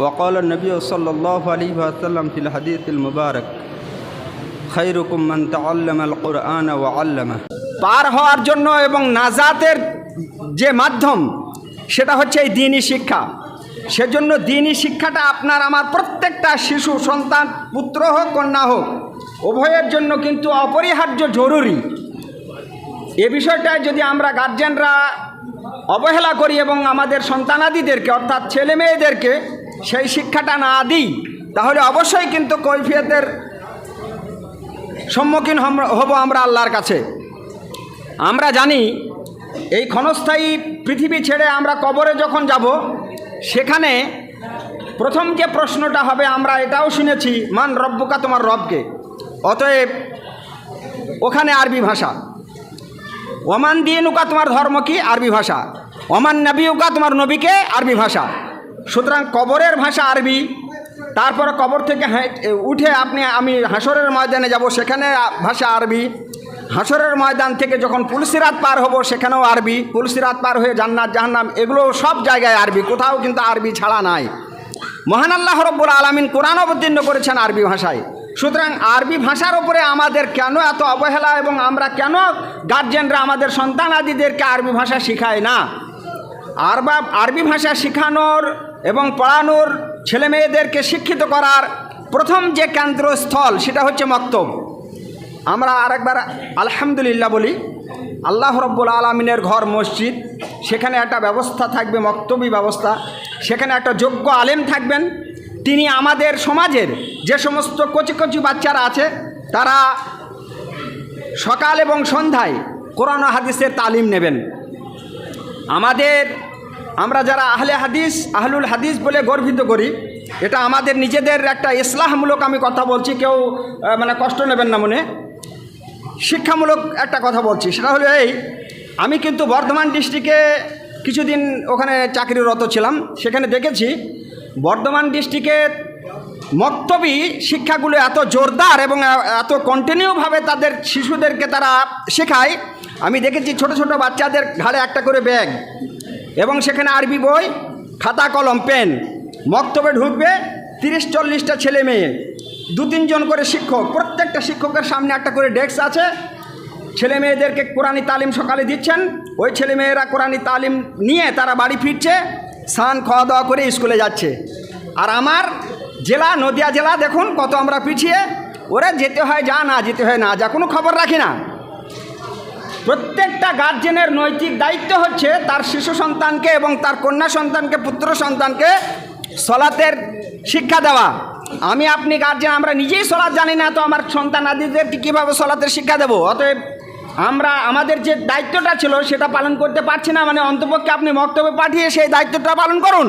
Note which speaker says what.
Speaker 1: وقال النبي صلى الله عليه وسلم في الحديث المبارك خيركم من تعلم القرآن وعلمه
Speaker 2: পার হওয়ার জন্য এবং নাজাতের যে মাধ্যম সেটা হচ্ছে এই দিনই শিক্ষা সেজন্য দিনই শিক্ষাটা আপনার আমার প্রত্যেকটা শিশু সন্তান পুত্র হোক কন্যা হোক উভয়ের জন্য কিন্তু অপরিহার্য জরুরি এ বিষয়টায় যদি আমরা গার্জেনরা অবহেলা করি এবং আমাদের সন্তানাদিদেরকে অর্থাৎ ছেলে মেয়েদেরকে সেই শিক্ষাটা না দিই, তাহলে অবশ্যই কিন্তু কৈফিয়তের সম্মুখীন হব আমরা আল্লাহর কাছে। আমরা জানি এই ক্ষণস্থায়ী পৃথিবী ছেড়ে আমরা কবরে যখন যাব, সেখানে প্রথম যে প্রশ্নটা হবে, আমরা এটাও শুনেছি, মান রব্বুকা তোমার রবকে? অতএব ওখানে আরবি ভাষা। ওমান দিনুকা তোমার ধর্ম কি? আরবি ভাষা। ওমান নবীউকা তোমার নবীকে? আরবি ভাষা। সুতরাং কবরের ভাষা আরবি। তারপরে কবর থেকে উঠে আপনি, আমি হাসরের ময়দানে যাব, সেখানে ভাষা আরবি। হাসরের ময়দান থেকে যখন পুলসিরাত পার হব, সেখানেও আরবি। পুলসিরাত পার হয়ে জান্নাত, জাহান্নাম, এগুলো সব জায়গায় আরবি, কোথাও কিন্তু আরবি ছাড়া নাই। মহান আল্লাহ রব্বুল আলমিন কোরআন অবতীর্ণ করেছেন আরবি ভাষায়। সুতরাং আরবি ভাষার ওপরে আমাদের কেন এত অবহেলা এবং আমরা কেন গার্জেনরা আমাদের সন্তান আদিদেরকে আরবি ভাষা শেখায় না? আরবা আরবি ভাষা শেখানোর এবং পড়ানোর ছেলে মেয়েদেরকে শিক্ষিত করার প্রথম যে কেন্দ্রস্থল, সেটা হচ্ছে মক্তব। আমরা আরেকবার আলহামদুলিল্লাহ বলি, আল্লাহ রব্বুল আলমিনের ঘর মসজিদ, সেখানে একটা ব্যবস্থা থাকবে, মক্তবী ব্যবস্থা। সেখানে একটা যোগ্য আলেম থাকবেন। তিনি আমাদের সমাজের যে সমস্ত কচি কচি বাচ্চারা আছে, তারা সকাল এবং সন্ধ্যায় কোরআন হাদিসের তালিম নেবেন। আমাদের আমরা যারা আহলে হাদিস, আহলুল হাদিস বলে গর্বিত করি, এটা আমাদের নিজেদের একটা ইসলাহমূলক আমি কথা বলছি, কেউ মানে কষ্ট নেবেন না মনে। শিক্ষামূলক একটা কথা বলছি, সেটা হলো এই, আমি কিন্তু বর্ধমান ডিস্ট্রিক্টে কিছুদিন ওখানে চাকরিরত ছিলাম, সেখানে দেখেছি বর্ধমান ডিস্ট্রিক্টের মক্তবী শিক্ষাগুলো এত জোরদার এবং এত কন্টিনিউভাবে তাদের শিশুদেরকে তারা শেখায়। আমি দেখেছি ছোট ছোট বাচ্চাদের ঘাড়ে একটা করে ব্যাগ। এবং সেখানে আরবি বই, খাতা, কলম, পেন। মক্তবে ঢুকবে তিরিশ, চল্লিশটা ছেলে মেয়ে। দু, তিনজন করে শিক্ষক। প্রত্যেকটা শিক্ষকের সামনে একটা করে ডেস্ক আছে। ছেলে মেয়েদেরকে কোরআনি তালিম সকালে দিচ্ছেন। ওই ছেলে মেয়েরা কোরআনি তালিম নিয়ে তারা বাড়ি ফিরছে, স্নান খাওয়া দাওয়া করে স্কুলে যাচ্ছে। আর আমার জেলা, নদিয়া জেলা, দেখুন কত আমরা পিছিয়ে। ওরা যেতে হয় যা, না যেতে হয় না যা, কোনো খবর রাখি না। প্রত্যেকটা গার্জেনের নৈতিক দায়িত্ব হচ্ছে তার শিশু সন্তানকে এবং তার কন্যা সন্তানকে, পুত্র সন্তানকে সলাতের শিক্ষা দেওয়া। আমি আপনি গার্জেন আমরা নিজেই সলাৎ জানি না, তো আমার সন্তান আদিদেরকে কীভাবে সলাতের শিক্ষা দেবো? অতএব আমরা, আমাদের যে দায়িত্বটা ছিল সেটা পালন করতে পারছি না মানে অন্তপক্ষে আপনি মক্তব্যে পাঠিয়ে সেই দায়িত্বটা পালন করুন।